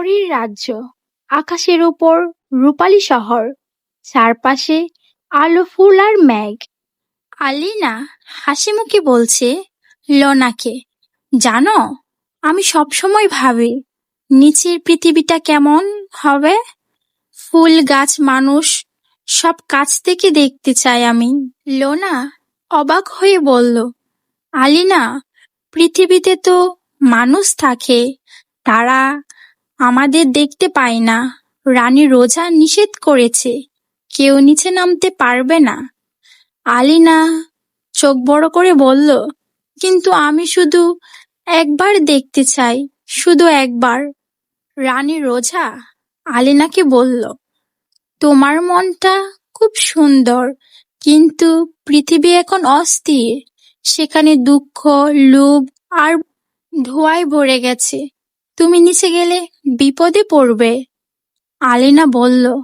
পরীর রাজ্য। আকাশের ওপর রূপালী শহর, চারপাশে আলো, ফুল আর মেঘ। আলিনা হাসি মুখে বলছে, লনাকে, জানো, আমি সবসময় ভাবি, নিচের পৃথিবীটা কেমন হবে? ফুল গাছ মানুষ সব কাছ থেকে দেখতে চাই আমি। লোনা অবাক হয়ে বলল, আলিনা, পৃথিবীতে তো মানুষ থাকে, তারা আমাদের দেখতে পায় না। রানী রোজা নিষেধ করেছে। কেউ নিচে নামতে পারবে না। আলিনা চোখ বড় করে বলল, কিন্তু আমি শুধু একবার দেখতে চাই, শুধু একবার। রানী রোজা আলিনাকে বলল, তোমার মনটা খুব সুন্দর, কিন্তু পৃথিবী এখন অস্থির। সেখানে দুঃখ, লোভ আর ধোঁয়ায় ভরে গেছে। তুমি নিচে গেলে বিপদে পড়বে। আলিনা বলল,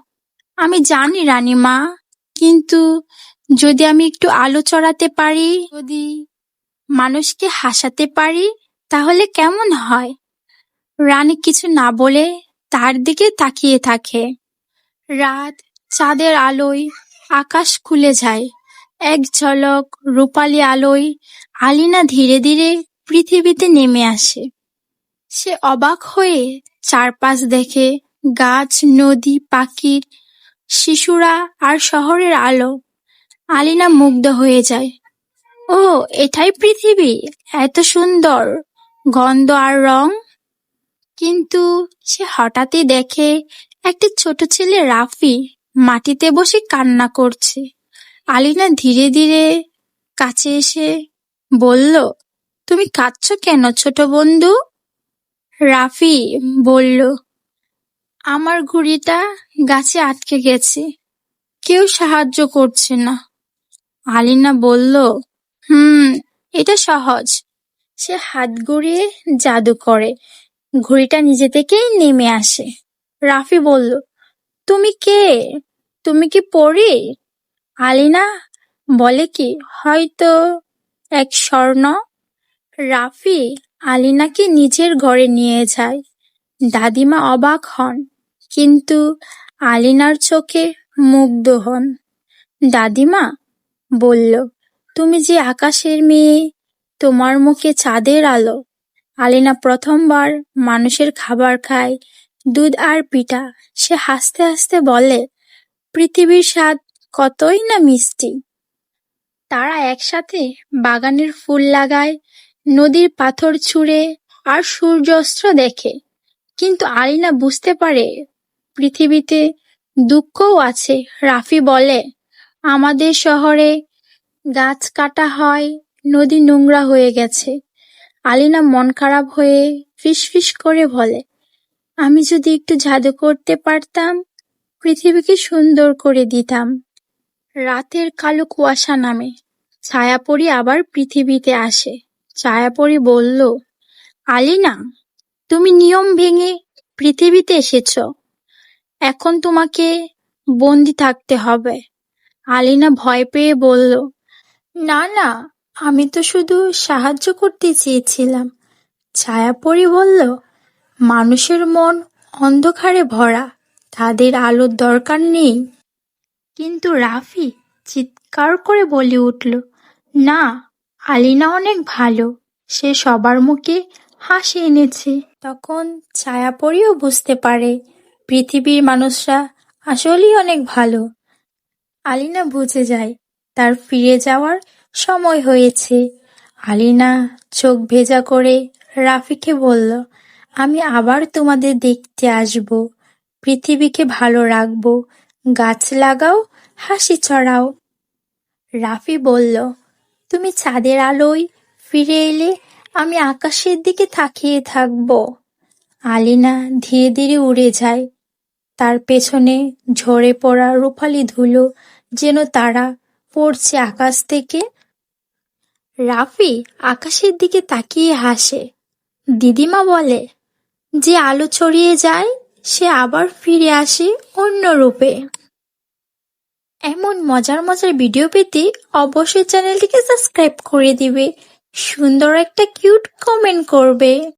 আমি জানি রানীমা, কিন্তু যদি আমি একটু আলো চড়াতে পারি, যদি মানুষকে হাসাতে পারি, তাহলে কেমন হয়? রানী কিছু না বলে তার দিকে তাকিয়ে থাকে। রাত চাঁদের আলোয় আকাশ খুলে যায়। এক ঝলক রূপালী আলোয় আলিনা ধীরে ধীরে পৃথিবীতে নেমে আসে। সে অবাক হয়ে চারপাশ দেখে গাছ, নদী, পাখির, শিশুরা আর শহরের আলো। আলিনা মুগ্ধ হয়ে যায়। ও, এটাই পৃথিবী, এত সুন্দর, গন্ধ আর রং। কিন্তু সে হঠাৎই দেখে একটি ছোট ছেলে রাফি মাটিতে বসে কান্না করছে। আলিনা ধীরে ধীরে কাছে এসে বলল, তুমি কাঁদছো কেন ছোট বন্ধু? রাফি বলল, আমার ঘুড়িটা গাছে আটকে গেছে। কেউ সাহায্য করছে না। আলিনা বলল, হুম, এটা সহজ। সে হাত গড়িয়ে জাদু করে। ঘুড়িটা নিজে থেকেই নেমে আসে। রাফি বলল, তুমি কে? তুমি কি পড়ি আলিনা বলে কি, হয়তো এক স্বর্ণ। রাফি আলিনাকে নিজের ঘরে নিয়ে যায়। দাদিমা অবাক হন, কিন্তু আলিনার চোখে মুগ্ধ হন। দাদিমা বলল, তুমি যে আকাশের মেয়ে, তোমার মুখে চাঁদের আলো। আলিনা প্রথমবার মানুষের খাবার খায়, দুধ আর পিঠা। সে হাসতে হাসতে বলে, পৃথিবীর স্বাদ কতই না মিষ্টি। তারা একসাথে বাগানের ফুল লাগায় নদীর পাথর ছুঁড়ে আর সূর্যাস্ত দেখে। কিন্তু আলিনা বুঝতে পারে, পৃথিবীতে দুঃখও আছে। রাফি বলে, আমাদের শহরে গাছ কাটা হয়, নদী নোংরা হয়ে গেছে। আলিনা মন খারাপ হয়ে ফিসফিস করে বলে, আমি যদি একটু জাদু করতে পারতাম, পৃথিবীকে সুন্দর করে দিতাম। রাতের কালো কুয়াশা নামে, ছায়াপরি আবার পৃথিবীতে আসে। ছায়াপরি বলল, আলিনা, তুমি নিয়ম ভেঙে পৃথিবীতে এসেছ। এখন তোমাকে বন্দি থাকতে হবে। আলিনা ভয় পেয়ে বলল, না না, আমি তো শুধু সাহায্য করতে চেয়েছিলাম। ছায়াপরি বলল, মানুষের মন অন্ধকারে ভরা, তাদের আলোর দরকার নেই। কিন্তু রাফি চিৎকার করে বলে উঠল, না আলিনা অনেক ভালো। সে সবার মুখে হাসি এনেছে। তখন ছায়া ছায়াপরিও বুঝতে পারে, পৃথিবীর মানুষরা আসলেই অনেক ভালো। আলিনা বুঝে যায়, তার ফিরে যাওয়ার সময় হয়েছে। আলিনা চোখ ভেজা করে রাফিকে বলল, আমি আবার তোমাদের দেখতে আসব। পৃথিবীকে ভালো রাখব। গাছ লাগাও, হাসি ছড়াও। রাফি বলল তুমি চাঁদের আলোয় ফিরে এলে আমি আকাশের দিকে তাকিয়ে থাকব। আলিনা ধীরে ধীরে উড়ে যায়। তার পেছনে ঝরে পড়া রূপালি ধুলো যেন তারা পড়ছে আকাশ থেকে। রাফি আকাশের দিকে তাকিয়ে হাসে। দিদিমা বলে, যে আলো ছড়িয়ে যায়, সে আবার ফিরে আসে অন্য রূপে। এমন মজার মজার ভিডিও পেতে অবশ্যই চ্যানেলটিকে সাবস্ক্রাইব করে দিবে। সুন্দর একটা কিউট কমেন্ট করবে।